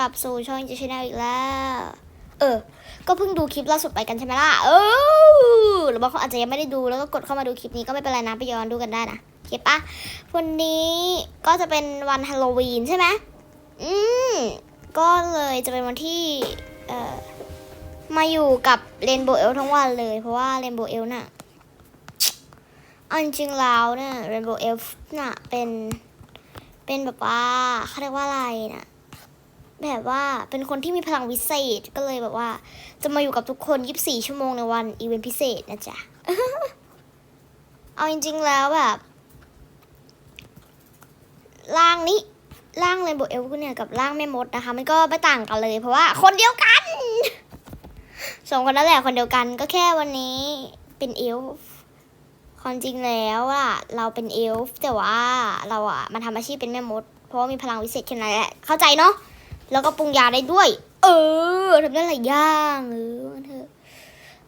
ลับสู่ช่องจีชแนลอีกแล้ว เออ ก็เพิ่งดูคลิปล่าสุดไปกันใช่ไหมล่ะ เออหรือบางคนอาจจะยังไม่ได้ดูแล้วก็กดเข้ามาดูคลิปนี้ก็ไม่เป็นไรนะไปย้อนดูกันได้นะโอเคปะวันนี้ก็จะเป็นวันฮาโลวีนใช่ไหมอืมก็เลยจะเป็นวันที่เอ่อมาอยู่กับเรนโบว์เอลทั้งวันเลย เพราะว่าเรนโบว์เอลน่ะเอาจริงแล้วเนี่ยเรนโบว์เอลน่ะเป็นเป็นแบบว่าเขาเรียกว่าอะไรนะ แบบว่าเป็นคนที่มีพลังวิเศษก็เลยแบบว่า จะมาอยู่กับทุกคน 24 ชั่วโมงในวันอีเวนต์พิเศษนะจ๊ะ เอาจริง ๆ แล้วแบบร่างนี้ร่างเรนโบว์เอลเนี่ยกับร่างแม่มดนะคะ มันก็ไม่ต่างกันเลย เพราะว่าคนเดียวกันสองคนนั่นแหละคนเดียวกันก็แค่วันนี้เป็นเอลฟ์ความจริงแล้วอะเราเป็นเอลฟ์แต่ว่าเราอะมาทำอาชีพเป็นแม่มด เพราะว่ามีพลังวิเศษแค่นั้นแหละเข้าใจเนาะ แล้วก็ปรุงยาได้ด้วย เออทำได้หลายอย่างเออเถอะ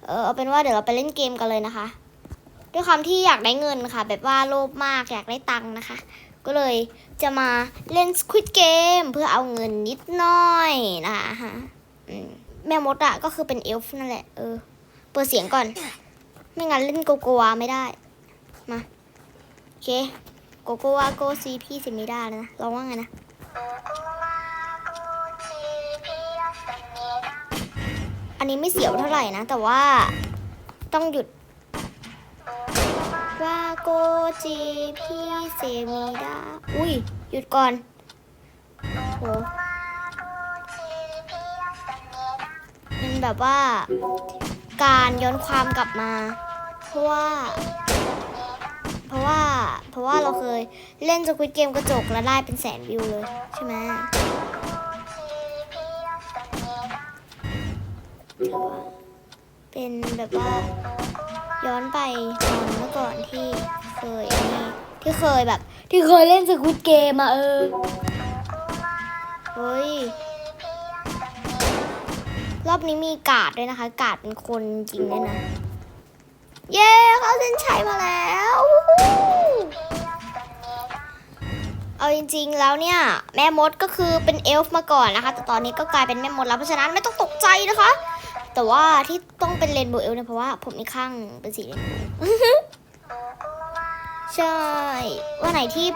เออเอาเป็นว่าเดี๋ยวเราไปเล่นเกมกันเลยนะคะ ด้วยความที่อยากได้เงินค่ะ แบบว่าโลภมากอยากได้ตังค์นะคะ ก็เลยจะมาเล่น Squid Game เพื่อเอาเงินนิดหน่อยนะคะแม่มดอะก็คือเป็นเอลฟ์นั่นแหละเออเปิดเสียงก่อน ไม่งั้นเล่นโกโกวาไม่ได้ มาโอเคโกโกวาโกซีพี่สิไม่ได้นะลองว่าไงนะ นี้ไม่เสียวเท่าไหร่นะ แต่ว่าต้องหยุดว่าโกจีพี่เซมิดาอุ้ย หยุดก่อนโหเป็นแบบว่า การย้อนความกลับมา เพราะว่า เพราะว่า เพราะว่าเราเคยเล่นสควิตเกมกระจกแล้วได้เป็นแสนวิวเลย ใช่ไหม ถือว่าเป็นแบบว่า ย้อนไปตอนเมื่อก่อนที่เคยนนี้ที่เคยแบบ ที่เคยเล่นสควิตเกมอะเออเฮ้ยรอบนี้มีกาดด้วยนะคะ กาดเป็นคนจริงด้วยนะ เย้เขาเส้นชัยมาแล้ว เอาจริงๆแล้วเนี่ย แม่มดก็คือเป็นเอลฟ์มาก่อนนะคะ แต่ตอนนี้ก็กลายเป็นแม่มดแล้วเพราะฉะนั้นไม่ต้องตกใจนะคะ แต่ว่าที่ต้องเป็นเรนโบว์เอลฟ์เนี่ยเพราะว่าผมมีข้างเป็นสีเรนโบว์ใช่วันไหนที่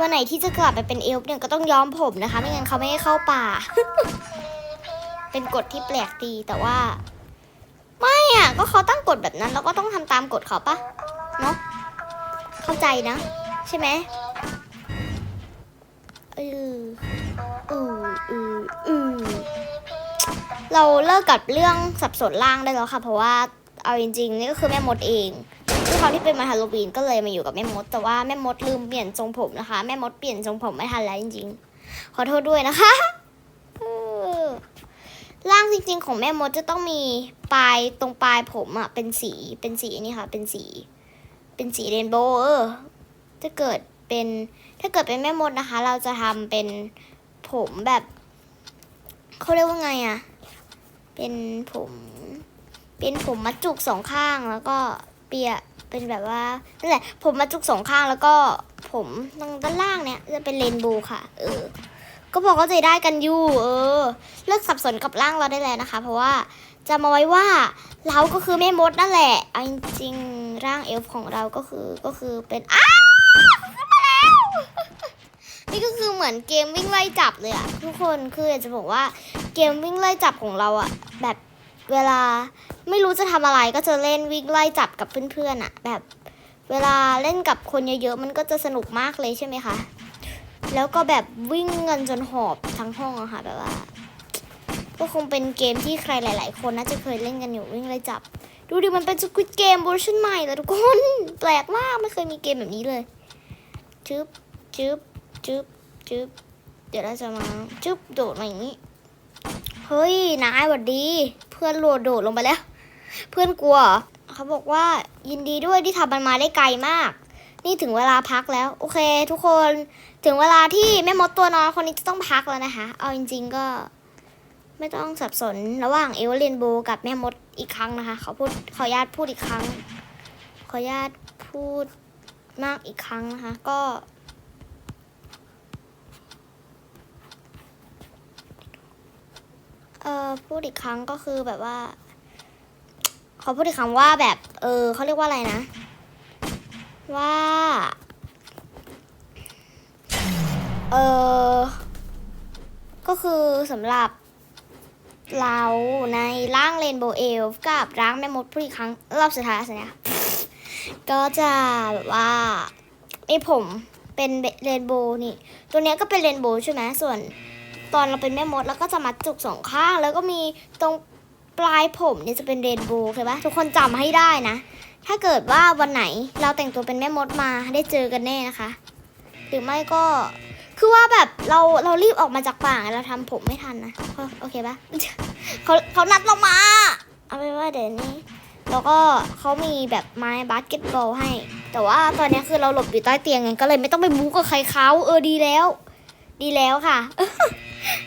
วันไหนที่จะกลับไปเป็นเอลฟ์เนี่ยก็ต้องย้อมผมนะคะ ไม่งั้นเขาไม่ให้เข้าป่า เป็นกฎที่แปลกดีแต่ว่า ไม่อะ ก็เขาตั้งกฎแบบนั้น เราก็ต้องทำตามกฎเขาปะเนาะเข้าใจนะ ใช่ไหมเออเออเออเออ เราเลิกกับเรื่องสับสนล่างได้แล้วค่ะ เพราะว่าเอาจริงๆนี่ก็คือแม่มดเองด้วยความที่เป็นมาฮาโลวีนก็เลยมาอยู่กับแม่มด แต่ว่าแม่มดลืมเปลี่ยนทรงผมนะคะ แม่มดเปลี่ยนทรงผมไม่ทันแล้วจริง ๆ ขอโทษด้วยนะคะร่างจริง ๆ ของแม่มดจะต้องมีปลายตรงปลายผมอะเป็นสีเป็นสีนี่ค่ะ เป็นสี เป็นสีเรนโบว์เออถ้าเกิดเป็นถ้าเกิดเป็นแม่มดนะคะ เราจะทำเป็นผมแบบเขาเรียกว่าไงอะ เป็นผม เป็นผมมัดจุกสองข้างแล้วก็เปียเป็นแบบว่านั่นแหละผมมัดจุกสองข้างแล้วก็ผมตรงด้านล่างเนี่ยจะเป็นเรนโบว์ค่ะ เออ ก็บอกเข้าใจได้กันอยู่ เออ เลิกสับสนกับร่างเราได้แล้วนะคะ เพราะว่าจะมาไว้ว่าเราก็คือแม่มดนั่นแหละเอาจริงๆร่างเอลฟ์ของเราก็คือก็คือเป็นอ้าวขึ้นมาแล้วนี่ก็คือเหมือนเกมวิ่งไล่จับเลยอะทุกคนคืออยากจะบอกว่า เกมวิ่งไล่จับของเราอะแบบเวลาไม่รู้จะทำอะไรก็จะเล่นวิ่งไล่จับกับเพื่อนๆอะแบบเวลาเล่นกับคนเยอะๆมันก็จะสนุกมากเลยใช่ไหมคะ แล้วก็แบบวิ่งเงินจนหอบทั้งห้องอะค่ะแบบว่า ก็คงเป็นเกมที่ใครหลาย ๆ คนน่าจะเคยเล่นกันอยู่วิ่งไล่จับ ดูดิมันเป็นสควิตเกมเวอร์ชันใหม่เลยทุกคนแปลกมากไม่เคยมีเกมแบบนี้เลยจึ๊บจึ๊บจึ๊บจึ๊บเดี๋ยวเราจะมาจึ๊บโดดมาอย่างนี้ เฮ้ยนายหวัดดี เพื่อนโหลดโดดลงไปแล้ว เพื่อนกลัวเขาบอกว่ายินดีด้วยที่ทำมันมาได้ไกลมาก นี่ถึงเวลาพักแล้ว โอเค ทุกคนถึงเวลาที่แม่มดตัวน้อยคนนี้จะต้องพักแล้วนะคะ เอาจริง ๆก็ไม่ต้องสับสนระหว่างเอวเรนโบกับแม่มดอีกครั้งนะคะ เขาพูดขออนุญาตพูดอีกครั้ง ขออนุญาตพูดมากอีกครั้งนะคะ ก็ ออพูดอีกครั้งก็คือแบบว่าขอพูดอีกครั้งว่าแบบ เออเขาเรียกว่าอะไรนะ ว่า เออก็คือสำหรับเราในร่างเรนโบว์เอลฟ์กับร่างแม่มดพูดอีกครั้งรอบสุดท้ายสินะก็จะแบบว่าไอผมเป็นเรนโบว์นี่ ตัวเนี้ยก็เป็นเรนโบว์ใช่ไหมส่วน ตอนเราเป็นแม่มดแล้วก็จะมัดจุกสองข้าง แล้วก็มีตรงปลายผมเนี่ยจะเป็นเรนโบว์เข้าปะทุกคนจำให้ได้นะ ถ้าเกิดว่าวันไหนเราแต่งตัวเป็นแม่มดมาได้เจอกันแน่นะคะ หรือไม่ก็คือว่าแบบเราเรารีบออกมาจากป่าเราทำผมไม่ทันนะโอเคปะเขาเขานัดเรามา เอาไปนว่าเดี๋ยวนี้ แล้วก็เขามีแบบไม้บาสเกตบอลให้ แต่ว่าตอนนี้คือเราหลบอยู่ใต้เตียงไงก็เลยไม่ต้องไปบู๊กับใครเขาเออดีแล้ว ดีแล้วค่ะ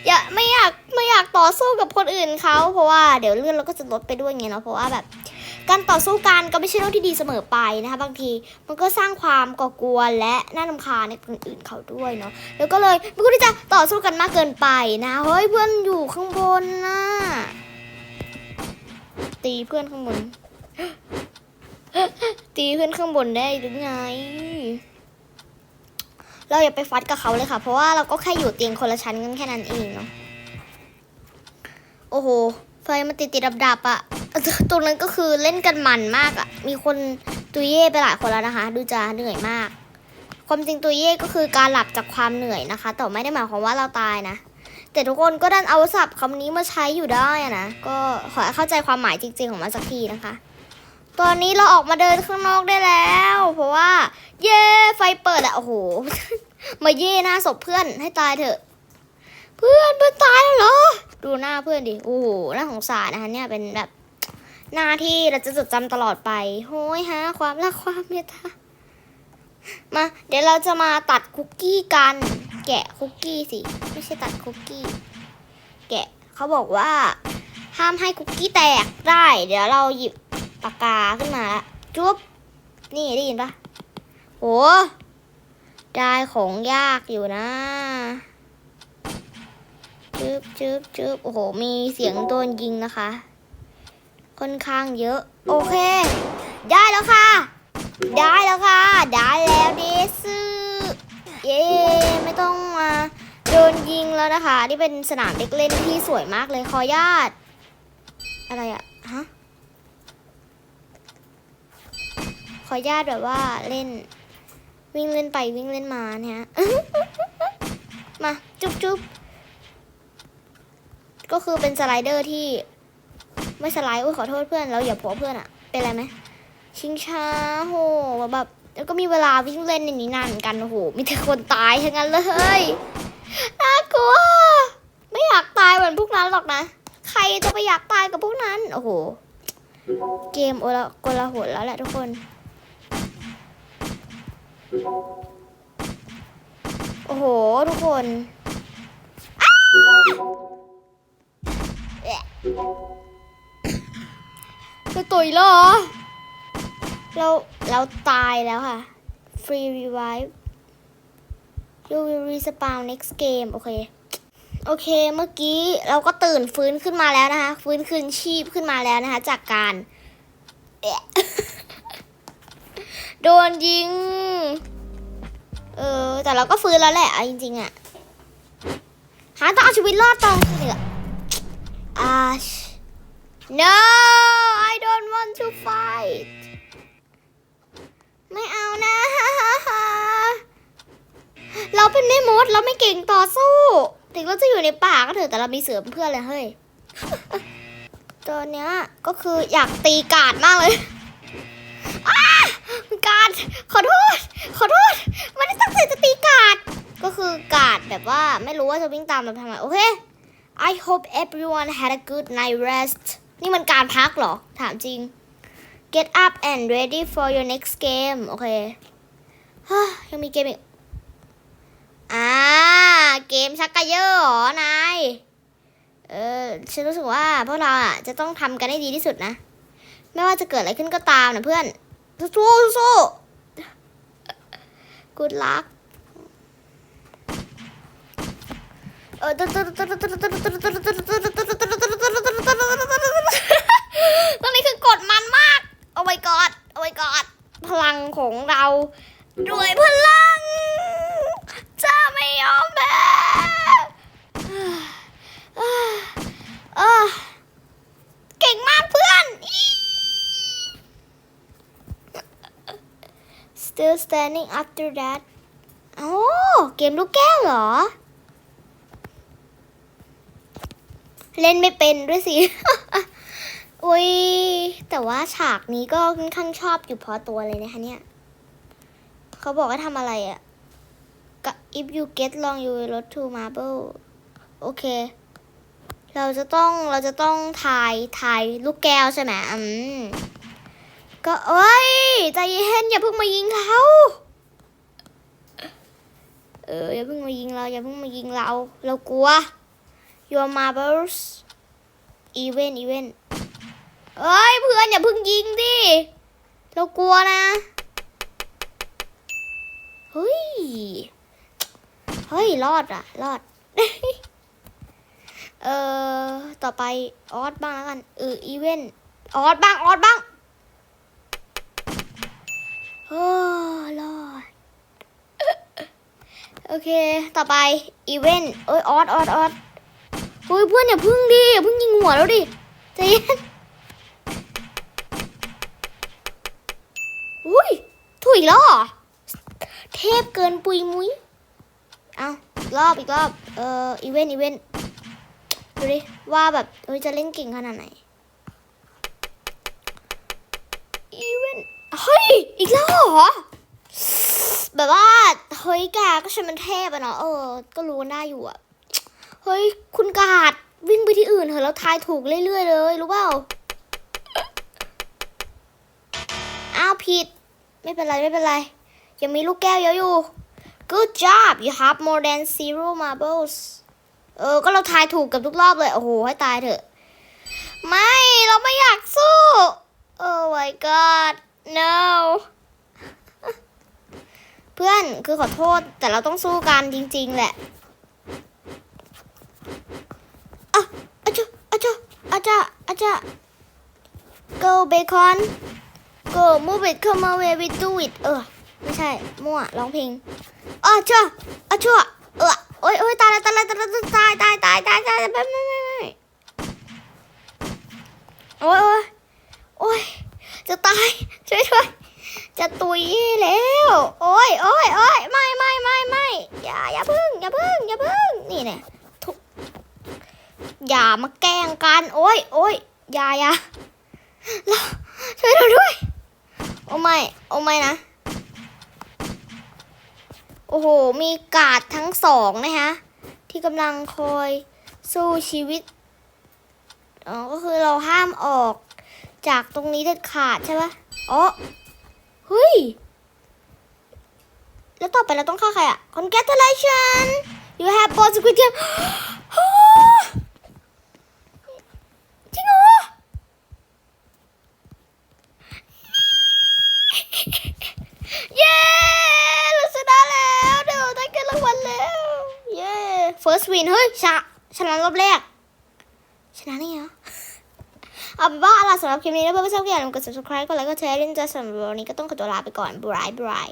อย่าไม่อยากไม่อยากต่อสู้กับคนอื่นเขาเพราะว่าเดี๋ยวเลื่อนเราก็จะลดไปด้วยไงเนาะเพราะว่าแบบการต่อสู้กันก็ไม่ใช่เรื่องที่ดีเสมอไปนะคะ บางทีมันก็สร้างความก่อกวนและน่ารำคาญในคนอื่นเขาด้วยเนาะแล้วก็เลยไม่ควรที่จะต่อสู้กันมากเกินไปนะเฮ้ยเพื่อนอยู่ข้างบนนะตีเพื่อนข้างบนตีเพื่อนข้างบนได้หรือไง เราอย่าไปฟัดกับเขาเลยค่ะ เพราะว่าเราก็แค่อยู่เตียงคนละชั้นกันแค่นั้นเองเนาะโอ้โหไฟมันติดติดดับดับอะตรงนั้นก็คือเล่นกันมันมากอะมีคนตุยเย่ไปหลายคนแล้วนะคะ ดูจะเหนื่อยมาก ความจริงตุยเย่ก็คือการหลับจากความเหนื่อยนะคะ แต่ไม่ได้หมายความว่าเราตายนะ แต่ทุกคนก็ดันเอาศัพท์คำนี้มาใช้อยู่ได้อะนะ ก็ขอเข้าใจความหมายจริง ๆ ของมันสักทีนะคะ ตอนนี้เราออกมาเดินข้างนอกได้แล้ว เพราะว่า เย่ไฟเปิดอะโอ้โห มาเย่หน้าศพเพื่อนให้ตายเถอะ เพื่อนเพื่อนตายแล้วเหรอ ดูหน้าเพื่อนดิ โอ้โหน่าสงสารนะคะเนี่ยเป็นแบบหน้าที่เราจะจดจำตลอดไปโห้ยฮะ ความรักความเมตตามา เดี๋ยวเราจะมาตัดคุกกี้กัน แกะคุกกี้สิ ไม่ใช่ตัดคุกกี้ แกะเขาบอกว่า ห้ามให้คุกกี้แตกได้ เดี๋ยวเราหยิบ ปากกาขึ้นมาละจุ๊บนี่ได้ยินปะโหได้ของยากอยู่นะจึ๊บจึ๊บจึ๊บโอ้โห มีเสียงโดนยิงนะคะ ค่อนข้างเยอะ โอเค ได้แล้วค่ะ ได้แล้วค่ะ ได้แล้วเดซึเย้ไม่ต้องมาโดนยิงแล้วนะคะ นี่เป็นสนามเด็กเล่นที่สวยมากเลยขออนุญาต อะไรอะฮะ ข ออนุญาตแบบว่าเล่น วิ่งเล่นไปวิ่งเล่นมาเนี่ย มาจุ๊บจุ๊บก็คือเป็นสไลเดอร์ที่ ไม่สไลด์อุ้ยขอโทษเพื่อนเราอย่าผัวเพื่อนอะเป็นไรไหมชิงช้าโหแบบแล้วก็มีเวลาวิ่งเล่นในนี้นานเหมือนกันโอ้โหมีแต่คนตายทั้งนั้นเลยน่ากลัวไม่อยากตายเหมือนพวกนั้นหรอกนะ ใครจะไปอยากตายกับพวกนั้น โอ้โห เกมโอละกลาหนแล้วแหละทุกคน โอ้โห ทุกคนอ้าแอะจะตุยเหรอ เรา เราตายแล้วค่ะ free revive you will respawn next game โอเค โอเค เมื่อกี้เราก็ตื่นฟื้นขึ้นมาแล้วนะคะ ฟื้นคืนชีพขึ้นมาแล้วนะคะ จากการ โดนยิง เออ แต่เราก็ฟื้นแล้วแหละจริงๆอะหาต้องเอาชีวิตรอดตองเหนืออาช no I don't want to fight ไม่เอานะ เราเป็นแม่มด เราไม่เก่งต่อสู้ ถึงเราจะอยู่ในป่าก็เถอะแต่เรามีเสือเพื่อนเลยเฮ้ยตอนเนี้ยก็คืออยากตีกาดมากเลย กาดขอโทษ ขอโทษ มันได้ตั้งใจจะตีกาดก็คือกาดแบบว่าไม่รู้ว่าจะวิ่งตามเราทำไมโอเค I hope everyone had a good night rest นี่มันการพักเหรอ ถามจริง Get up and ready for your next game โอเคฮ่ายังมีเกมอีก อ่า เกมชักกะเยอะเหรอ นาย เออ ฉันรู้สึกว่าพวกเราอะ จะต้องทำกันให้ดีที่สุดนะ ไม่ว่าจะเกิดอะไรขึ้นก็ตามนะเพื่อน สู้สู้กูรักเออตอนนี้คือกดมันมาก โอ้ my god โอ้ my god พลังของเรา ด้วยพลัง Still standing after that โอ้เกมลูกแก้วเหรอ เล่นไม่เป็นด้วยสิอุ้ย แต่ว่าฉากนี้ก็ค่อนข้างชอบอยู่พอตัวเลยนะคะเนี่ย เขาบอกว่าทำอะไรอะ่ะก็ if you get long you will lose to marble โอเค เราจะต้อง เราจะต้องทาย ทายลูกแก้วใช่ไหมอืม ก็เอ้ยใจเย็นอย่าเพิ่งมายิงเขา เอออย่าเพิ่งมายิงเราอย่าเพิ่งมายิงเรา เรากลัว your marbles even even เอ้ยเพื่อนอย่าเพิ่งยิงดิ เรากลัวนะ เฮ้ย เฮ้ย รอดอะรอด เออต่อไปออสบ้างแล้วกันเอออีเวนออสบ้างออสบ้าง โอ้รอดโอเค ต่อไปอีเวนต์เอ้ยออสออสออสเฮ้ยเพื่อนอย่าพึ่งดิอย่าพึ่งยิงหัวแล้วดิใจเย็นอุ้ยถุยล้อเทพเกินปุยมุ้ยเอารอบอีกรอบ เอ่ออีเวนต์อีเวนต์ดูดิว่าแบบเฮ้ยจะเล่นเก่งขนาดไหน เฮ้ย อีกแล้วเหรอ แบบว่า เฮ้ยแกก็ฉันมันเทพอะเนาะ เออ ก็รู้กันได้อยู่อะเฮ้ย คุณกาดวิ่งไปที่อื่นเถอะแล้วทายถูกเรื่อยๆเลย รู้เปล่า อ้าวผิด ไม่เป็นไร ไม่เป็นไร ยังมีลูกแก้วเยอะอยู่ Good job you have more than zero marbles เออ ก็เราทายถูกกับทุกรอบเลย โอ้โห ให้ตายเถอะ ไม่ เราไม่อยากสู้ Oh my god no เพื่อนคือขอโทษแต่เราต้องสู้กันจริง ๆ แหละอะอาจ้ะอาจ้ะอาจ้ะอาจ้ะ go bacon go move it come away we do it เออ ไม่ใช่ มั่วร้องเพลงอ๋อชั่วอ๋อชั่วเออโอ๊ยโอ๊ยตายแล้วตายแล้วตายแล้วตายตายตายตายตายไม่ไม่ไม่โอ๊ยโอ๊ยโอ๊ย จะตาย ช่วยช่วย จะตุยแล้ว โอ๊ยโอ๊ยโอ๊ยไม่ไม่ไม่ไม่อย่าอย่าพึ่งอย่าพึ่งอย่าพึ่งนี่เนี่ยทุกอย่ามาแกล้งกัน โอ๊ยโอ๊ยอย่าอย่าช่วยเราด้วย โอ้ไม่โอ้ไม่นะ โอ้โห มีกาดทั้งสองนะคะที่กำลังคอยสู้ชีวิตอ๋อก็คือเราห้ามออก จากตรงนี้เด็ดขาดใช่ปะอ๋อเฮ้ย แล้วต่อไปเราต้องฆ่าใครอะ congratulation you have both squid game จริงเหรอเย้เราชนะแล้วเดี๋ยวได้เงินรางวัลแล้ว เย้ first win เฮ้ยชนะชนะรอบแรกชนะนี่เหรอ เอาเป็นว่าเอาล่ะสำหรับคลิปนี้ถ้าเพื่อนๆชอบก็อย่าลืมกด subscribe กดไลค์กดแชร์เล่นจะสำหรับวันนี้ก็ต้องขอตัวลาไปก่อนบายบาย